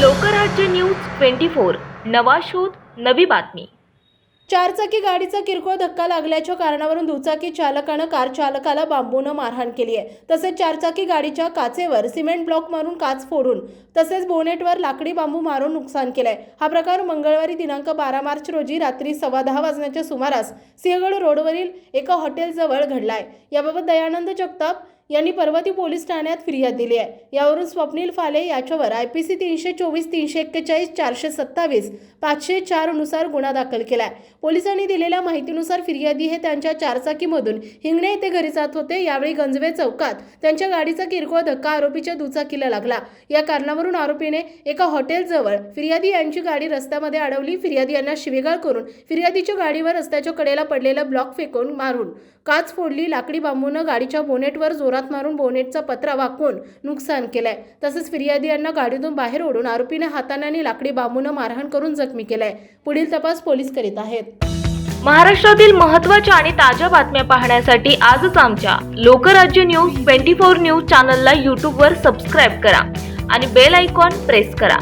Lokrajya news twenty four. नवा शोध नवी बातमी. चारचाकी गाडीचा किरकोळ धक्का लागल्याच्या कारणावरून दुचाकी चालकानं कार चालकाला बांबूनं मारहाण केली आहे. तसेच चारचाकी गाडीच्या काचेवर सिमेंट ब्लॉक मारून काच फोडून तसेच बोनेटवर लाकडी बांबू मारून नुकसान केलंय. हा प्रकार मंगळवारी दिनांक बारा मार्च रोजी रात्री सव्वा दहा वाजण्याच्या सुमारास सिंहगड रोडवरील एका हॉटेलजवळ घडलाय. याबाबत दयानंद जगताप यांनी पर्वती पोलीस ठाण्यात फिर्याद दिली आहे. यावरून स्वप्नील फाले याच्यावर आय पी सी तीनशे चोवीस तीनशे एक्केचाळीस चारशे सत्तावीस पाचशे चारनुसार गुन्हा दाखल केला आहे पोलिसांनी दिलेल्या माहितीनुसार फिर्यादी हे त्यांच्या चारचाकीमधून हिंगणे येथे घरी जात होते. यावेळी गंजवे चौकात त्यांच्या गाडीचा किरकोळ धक्का आरोपीच्या दुचाकीला लागला. या कारणावरून आरोपीने एका हॉटेलजवळ फिर्यादी यांची गाडी रस्त्यामध्ये अडवली. फिर्यादी यांना शिवेगाळ करून फिर्यादीच्या गाडीवर रस्त्याच्या कडेला पडलेला ब्लॉक फेकून मारून काच फोडली. लाकडी बांबूनं गाडीच्या बोनेटवर जोरात मारून बोनेटचा पत्रा वाकवून नुकसान केलंय. तसंच फिर्यादी यांना गाडीतून बाहेर ओढून आरोपीने हाताने आणि लाकडी बांबूनं मारहाण करून जखमी केलंय. पुढील तपास पोलीस करीत आहेत. महाराष्ट्रातील महत्त्वाच्या आणि ताज्या बातम्या पाहण्यासाठी आजच आमच्या Lokrajya news twenty four news चॅनलला यूट्यूबवर सबस्क्राईब करा आणि बेल आयकॉन प्रेस करा.